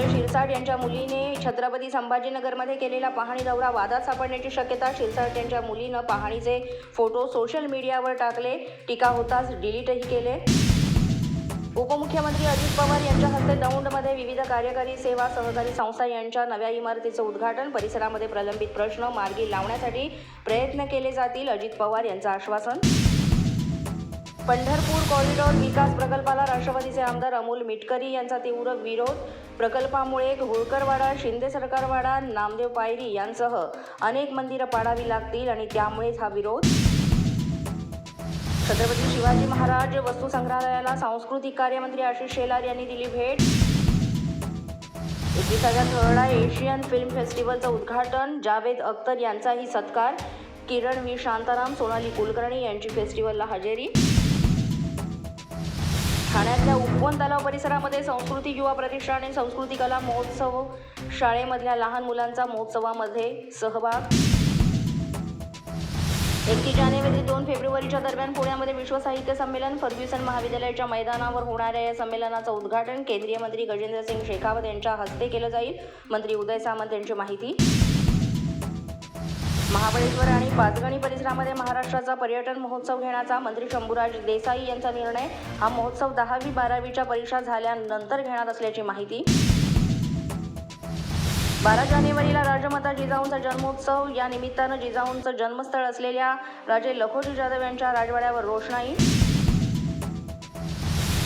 यांच्या मुलीने छत्रपती संभाजीनगरमध्ये केलेला पाहणी दौरा वादात सापडण्याची शक्यता शिरसाट यांच्या मुलीनं पाहणीचे फोटो सोशल मीडियावर टाकले. टीका होताच डिलीटही केले. उपमुख्यमंत्री अजित पवार यांच्या हस्ते दौंडमध्ये विविध कार्यकारी सेवा सहकारी संस्था यांच्या नव्या इमारतीचं उद्घाटन परिसरामध्ये प्रलंबित प्रश्न मार्गी लावण्यासाठी प्रयत्न केले जातील अजित पवार यांचं आश्वासन. पंढरपूर कॉरिडॉर विकास प्रकल्पाला राष्ट्रवादीचे आमदार अमोल मिटकरी यांचा तीव्र विरोध. प्रकल्पामुळे होळकरवाडा शिंदे सरकारवाडा नामदेव पायरी यांसह अनेक मंदिरं पाडावी लागतील आणि त्यामुळेच हा विरोध. छत्रपती शिवाजी महाराज वस्तू संग्रहालयाला सांस्कृतिक कार्यमंत्री आशिष शेलार यांनी दिली भेट. एकविसाव्या थर्डा एशियन फिल्म फेस्टिवलचं उद्घाटन जावेद अख्तर यांचाही सत्कार. किरण व्ही. शांताराम सोनाली कुलकर्णी यांची फेस्टिवलला हजेरी. ठाण्यातल्या उपवन तलाव परिसरामध्ये संस्कृती युवा प्रतिष्ठान आणि संस्कृती कला महोत्सव शाळेमधल्या लहान मुलांचा महोत्सवामध्ये सहभाग. एकतीस जानेवारी ते दोन फेब्रुवारीच्या दरम्यान पुण्यामध्ये विश्व साहित्य संमेलन फर्ग्युसन महाविद्यालयाच्या मैदानावर होणाऱ्या या संमेलनाचं उद्घाटन केंद्रीय मंत्री गजेंद्र सिंग शेखावत यांच्या हस्ते केलं जाईल. मंत्री उदय सामंत यांची माहिती. महाबळेश्वर आणि पाचगणी परिसरामध्ये महाराष्ट्राचा पर्यटन महोत्सव घेण्याचा मंत्री शंभूराज देसाई यांचा निर्णय हा महोत्सव दहावी बारावीच्या परीक्षा झाल्यानंतर घेणार असल्याची माहिती. बारा जानेवारीला राजमाता जिजाऊंचा जन्मोत्सव. या निमित्तानं जिजाऊंचं जन्मस्थळ असलेल्या राजे लखोजी जाधव यांच्या राजवाड्यावर रोषणाई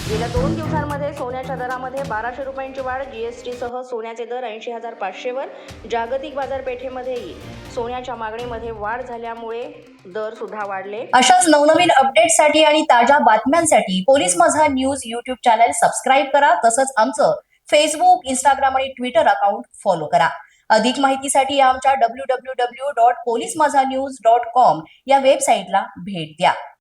गेल्या दोन दिवसांमध्ये सोन्याच्या दरामध्ये बाराशे रुपयांची वाढ जीएसटीसह सोन्याचे दर ऐंशी हजार पाचशेवर जागतिक बाजारपेठेमध्येही सोन्याच्या मागणीमध्ये वाढ झाल्यामुळे दर सुद्धा वाढले. अशाच नवनवीन अपडेटसाठी आणि ताज्या बातम्यांसाठी पोलीस माझा न्यूज युट्यूब चॅनल सबस्क्राईब करा. तसंच आमचं फेसबुक इंस्टाग्राम आणि ट्विटर अकाउंट फॉलो करा. अधिक माहितीसाठी आमच्या W W W dot police Majha news dot com या वेबसाईटला भेट द्या.